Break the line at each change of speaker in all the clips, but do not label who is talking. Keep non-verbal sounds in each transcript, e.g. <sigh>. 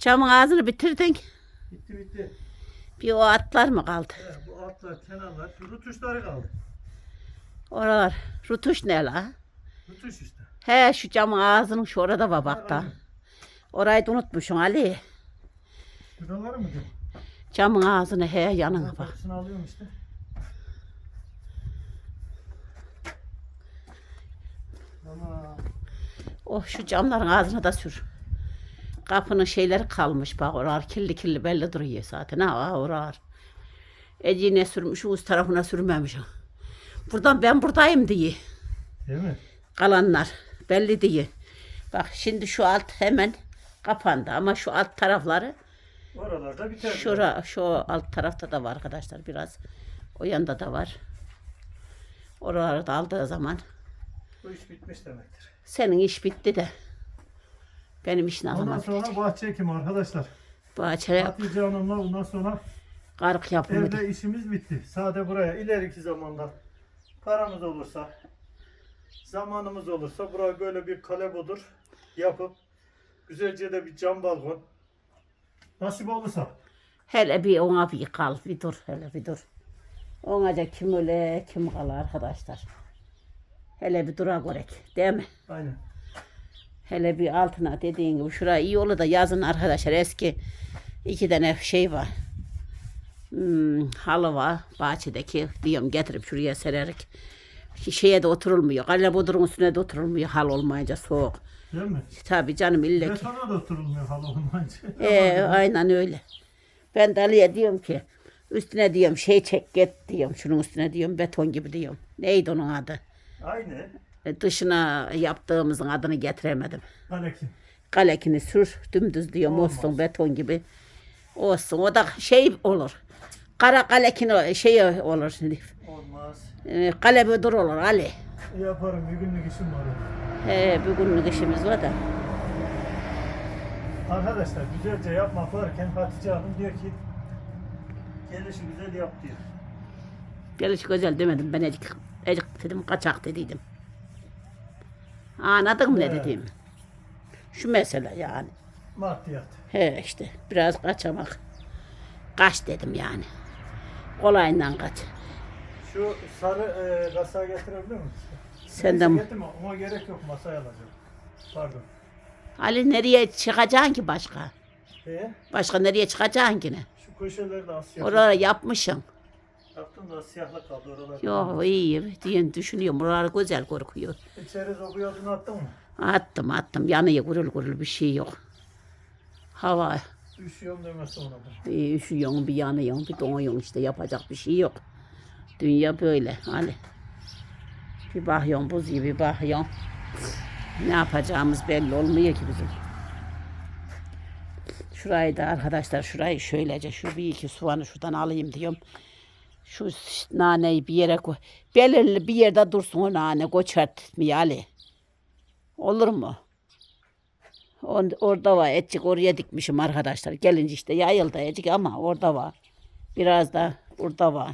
Camın ağzını bitirdin.
Bitti bitti.
Bir o atlar mı kaldı?
He, bu altlar, kenarlar, şu rutuşları kaldı.
Oralar. Rutuş ne la?
Rutuş işte.
He şu camın ağzının şu orada var bak da. Orayı da unutmuşsun Ali.
Şuraları mı diyor?
Camın ağzını he yanına bak.
Parçasını alıyorum işte. Ama
Oh şu camların ağzına da sür. Kapının şeyleri kalmış bak oralar kirli kirli belli duruyor zaten ha oralar. Eciğine sürmüş üst tarafına sürmemiş. Buradan ben buradayım diye
değil mi?
kalanlar belli diye. Bak şimdi şu alt hemen kapandı ama şu alt tarafları
Oralarda biter.
şura şu alt tarafta da var arkadaşlar biraz. O yanda da var. Oraları da aldığı zaman
Bu iş bitmiş demektir.
senin iş bitti de benim iş ne
Ondan
zaman
sonra bahçe ekimi arkadaşlar.
bahçeye
Hatice Hanım'la bundan sonra
karık yapımı
evde işimiz bitti. Sade buraya ileriki zamanda paramız olursa zamanımız olursa buraya böyle bir kale budur yapıp güzelce de bir cam balkon nasip olursa
Hele bir ona bir kal, bir dur, hele bir dur. Onaca kim öle, kim kal arkadaşlar. Hele bir dura görek, değil mi?
aynen.
Hele bir altına dediğin gibi şuraya iyi olur da yazın arkadaşlar eski iki tane şey var. Hmm, halı var bahçedeki diyorum getirip şuraya sererek. Şeye de oturulmuyor. Kale bodurun üstüne de oturulmuyor hal olmayınca soğuk.
Değil mi?
Tabii canım illa ki.
Betona da oturulmuyor halı olmayınca. <laughs>
Ee, aynen öyle. Ben de Ali'ye diyorum ki üstüne diyorum şey çek git diyorum. Şunun üstüne diyorum beton gibi diyorum. Neydi onun adı?
Aynı.
E, dışına yaptığımızın adını getiremedim.
Aleyküm.
Kalekini sür dümdüz
Olmaz.
olsun beton gibi. Olsun o da şey olur. Kara kalekini şey olur şimdi.
Olmaz.
E, kale budur olur Ali.
Yaparım bir günlük işim var.
He, bir günlük işimiz var da.
Arkadaşlar güzelce yapmak varken Hatice Hanım diyor ki gelişi güzel yap diyor.
Geliş güzel demedim ben ecik, ecik dedim kaçak dediydim. Anladın mı ne
Evet.
dediğimi? Şu mesele yani.
Maddiyat.
He işte biraz kaçamak. Kaç dedim yani. Kolayından kaç.
Şu sarı e, kasağı getirebilir misin?
Sen
Neyse,
de
getirme ona gerek yok masaya alacağım. Pardon.
Ali nereye çıkacaksın ki başka?
E,
Başka nereye çıkacaksın ki ne?
şu köşeleri de az siyah.
Oraları yapmışsın.
Yaptım da siyahla kaldı oralar.
Yok iyi diye düşünüyorum. Buralar güzel korkuyor.
İçeri zobu yazını attın mı?
Attım attım. Yanıyor gurul gurul bir şey yok. Hava
Üşüyorum demesi ona da.
Bir üşüyorsun, bir yanıyorsun, bir donuyorsun işte yapacak bir şey yok. Dünya böyle hani. Bir bakıyorsun buz gibi bakıyorsun. Ne yapacağımız belli olmuyor ki bizim. Şurayı da arkadaşlar şurayı şöylece şu bir iki soğanı şuradan alayım diyorum. Şu naneyi bir yere koy. Belirli bir yerde dursun o nane koçartmıyor Ali. Olur mu? On- Orada var etçik oraya dikmişim arkadaşlar. Gelince işte yayıldı etçik ama orada var. Biraz da burada var.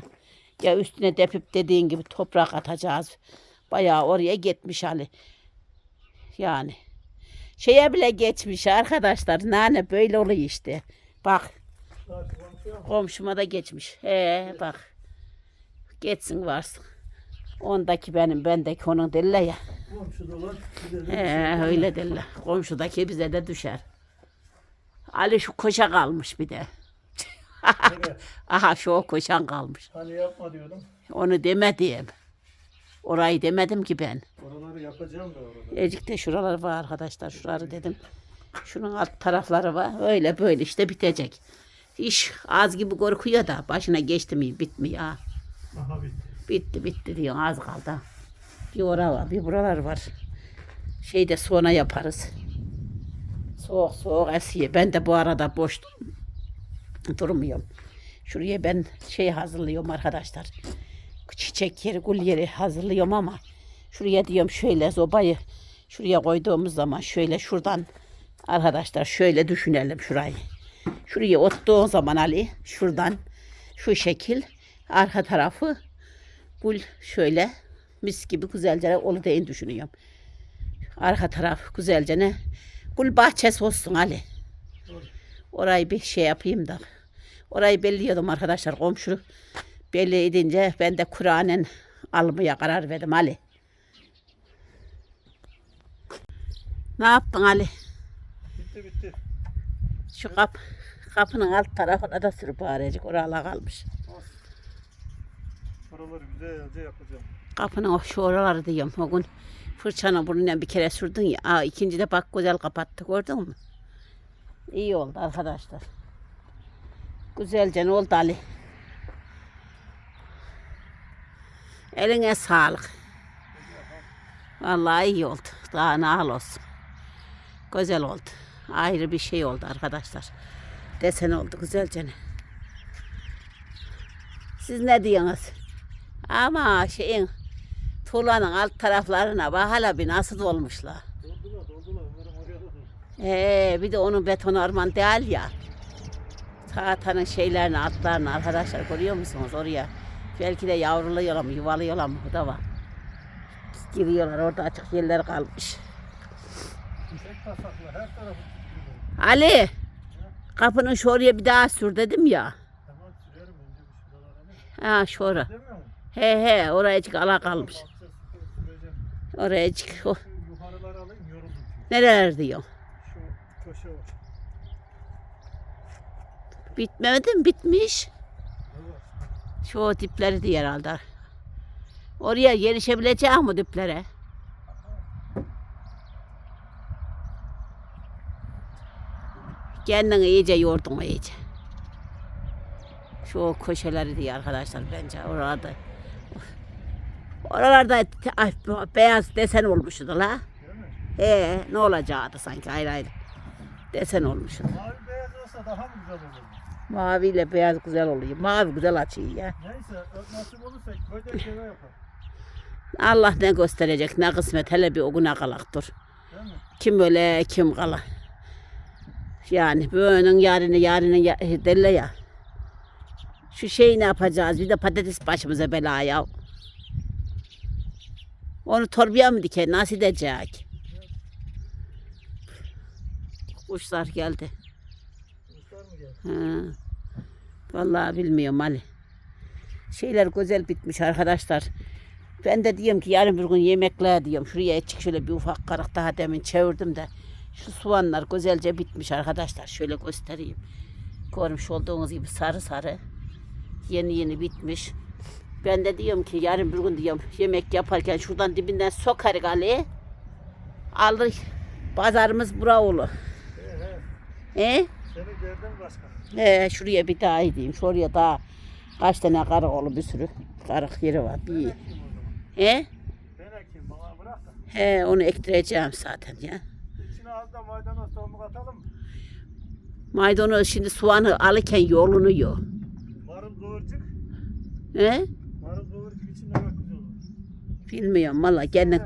Ya üstüne depip dediğin gibi toprak atacağız. Bayağı oraya gitmiş Ali. Yani. Şeye bile geçmiş arkadaşlar. Nane böyle oluyor işte. Bak komşuma da geçmiş. He bak. Geçsin varsın. Ondaki benim, bendeki onun derler ya.
Komşu dolar. Bir de
He öyle derler. Komşudaki bize de düşer. Ali şu koşa kalmış bir de. <laughs> Aha şu o koşan kalmış.
Hani yapma diyordum.
Onu demedim. Orayı demedim ki ben.
Oraları yapacağım da orada.
Ecik de şuralar var arkadaşlar. Şuraları dedim. Şunun alt tarafları var. Öyle böyle işte bitecek. İş az gibi korkuyor da başına geçti mi bitmiyor. ha.
Bitti.
Bitti bitti diyor az kaldı. Bir ora var bir buralar var. Şeyde sonra yaparız. Soğuk soğuk esiyor. Ben de bu arada boş durmuyorum. Şuraya ben şey hazırlıyorum arkadaşlar. Çiçek yeri, gül yeri hazırlıyorum ama şuraya diyorum şöyle zobayı şuraya koyduğumuz zaman şöyle şuradan arkadaşlar şöyle düşünelim şurayı. Şuraya oturduğun zaman Ali şuradan şu şekil arka tarafı gül şöyle mis gibi güzelce onu deyin düşünüyorum. Arka taraf güzelce ne? Gül bahçesi olsun Ali. Orayı bir şey yapayım da. Orayı belliyordum arkadaşlar komşu. Belli edince ben de Kur'an'ın almaya karar verdim Ali. Ne yaptın Ali?
Bitti bitti.
Şu kap, kapının alt tarafına da sürüp bağıracak. Oralar kalmış.
Olsun. Buraları güzelce yapacağım.
Kapının o şu oraları diyorum. O gün fırçanı burnundan bir kere sürdün ya. Aa, ikinci de bak güzel kapattı gördün mü? İyi oldu arkadaşlar. Güzelce ne oldu Ali? Eline sağlık. Vallahi iyi oldu. Daha ne hal olsun. Güzel oldu. Ayrı bir şey oldu arkadaşlar. Desen oldu güzelce. Siz ne diyorsunuz? Ama şeyin tuğlanın alt taraflarına bak hala bir nasıl dolmuşlar.
Doldular doldular. Oraya.
Ee, bir de onun beton orman değil ya. Tahtanın şeylerini altlarını arkadaşlar görüyor musunuz oraya? Belki de yavruluyorlar mı yuvalıyorlar mı bu da var. Giriyorlar orada açık yerler kalmış. Ali kapının şu oraya bir daha sür dedim ya.
Tamam sürerim?
Ha şu ora. He he oraya ala kalmış. Oraya çık. O.
Şu yukarıları alayım yoruldum.
Nereler diyor.
Şu köşe var.
Bitmedi mi? Bitmiş. Şu o dipleri diye herhalde. Oraya yerişebileceğim mi diplere? Kendini iyice yordun iyice. Şu köşeleri diye arkadaşlar bence oralarda. Oralarda ay, beyaz desen olmuştu la. He, ne olacaktı sanki ayrı ayrı. Desen olmuştu.
Mavi beyaz olsa daha mı güzel olur?
Maviyle beyaz güzel oluyor. Mavi güzel açıyor ya.
Neyse nasip olursa böyle şöyle yapar.
Allah ne gösterecek ne kısmet hele bir o güne kalak dur.
Değil mi?
Kim öyle kim kala. Yani bugünün yarını yarının ya, derler ya. Şu şeyi ne yapacağız? Bir de patates başımıza bela ya. Onu torbaya mı diker? Nasıl edecek? Kuşlar geldi. Ha. Vallahi bilmiyorum Ali. Şeyler güzel bitmiş arkadaşlar. Ben de diyorum ki yarın bir gün yemekler diyorum. Şuraya çık şöyle bir ufak karık daha demin çevirdim de. Şu soğanlar güzelce bitmiş arkadaşlar. Şöyle göstereyim. Görmüş olduğunuz gibi sarı sarı. Yeni yeni bitmiş. Ben de diyorum ki yarın bir gün diyorum yemek yaparken şuradan dibinden sokarız Ali. Alır. Pazarımız bura olur.
He he. Seni gördüm başka.
He, şuraya bir daha edeyim. Şuraya daha kaç tane karık olur bir sürü. Karık yeri var. Bir.
Ben.
He?
Ben ekeyim bana bırak da.
He, onu ektireceğim zaten ya.
İçine az da maydanoz tohumu katalım mı?
Maydanoz şimdi soğanı alırken yolunu yiyor.
Marul kıvırcık.
He?
Marul kıvırcık içinde bak güzel olur.
Bilmiyorum valla. Kendin,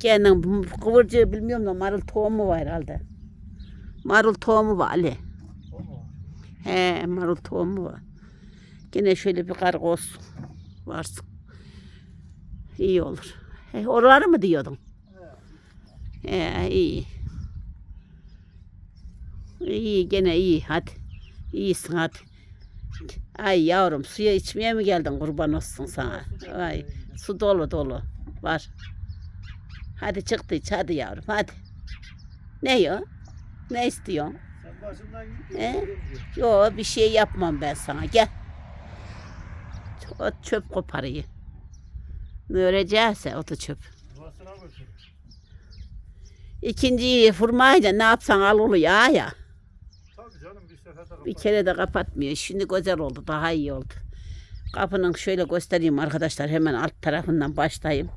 kendin kıvırcığı bilmiyorum da marul tohumu var herhalde. Marul tohumu var Ali. He, marul tohumu var. Yine şöyle bir karık olsun. Varsın. İyi olur. He, oraları mı diyordun? He, iyi. İyi gene iyi hadi. İyisin hadi. Ay yavrum suya içmeye mi geldin kurban olsun sana. Ay su dolu dolu var. Hadi çıktı iç hadi yavrum hadi. Ne yo? Ne istiyorsun?
Sen başımdan.
He? Yo bir şey yapmam ben sana gel. O çöp koparıyı. Ne örecekse o da çöp. İkinciyi fırmayınca ne yapsan al oluyor ya.
Bir
kere de kapatmıyor. Şimdi güzel oldu. Daha iyi oldu. Kapının şöyle göstereyim arkadaşlar. Hemen alt tarafından başlayayım.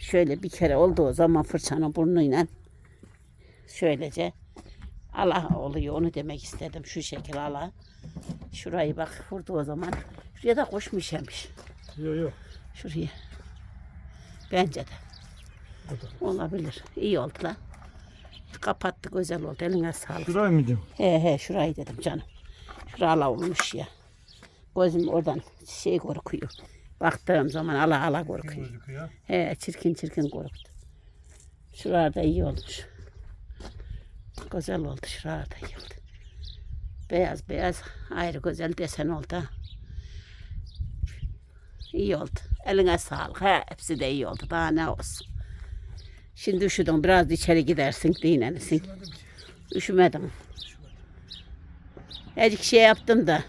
Şöyle bir kere olduğu zaman fırçanın burnuyla şöylece Allah oluyor. Onu demek istedim. Şu şekil Allah. Şurayı bak vurdu o zaman. Şuraya da koşmuş yemiş.
Yok yok.
Şuraya. Bence de. Olabilir. İyi oldu la. Kapattık güzel oldu. Eline sağlık.
Şurayı mı diyorum?
He he şurayı dedim canım. Şurala olmuş ya. Gözüm oradan şey korkuyor. Baktığım zaman ala ala korkuyor. He çirkin çirkin korktu. Şuralarda iyi olmuş. Güzel oldu şurada yıldı. Beyaz beyaz ayrı güzel desen oldu. İyi oldu. Eline sağlık. Ha, hepsi de iyi oldu. Daha ne olsun. Şimdi üşüdün. Biraz içeri gidersin. Dinlenirsin. Üşümedim. Azıcık şey yaptım da.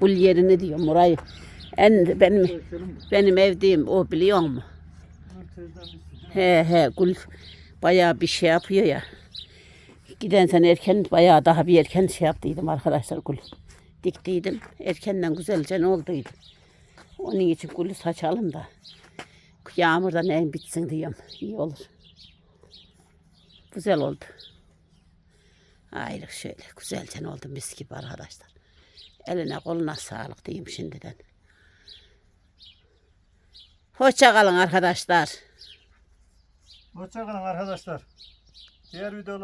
Bul yerini diyorum orayı. En benim benim evdeyim o biliyor musun? He he gül bayağı bir şey yapıyor ya. Giden sen erken bayağı daha bir erken şey yaptıydım arkadaşlar gül. Diktiydim. Erkenden güzelce ne olduydu. Onun için gülü saçalım da. Yağmurda neyin bitsin diyorum. İyi olur. Güzel oldu. Ayrık şöyle güzelce oldu mis gibi arkadaşlar. Eline koluna sağlık diyeyim şimdiden. Hoşça kalın arkadaşlar.
Hoşçakalın arkadaşlar. Diğer videolar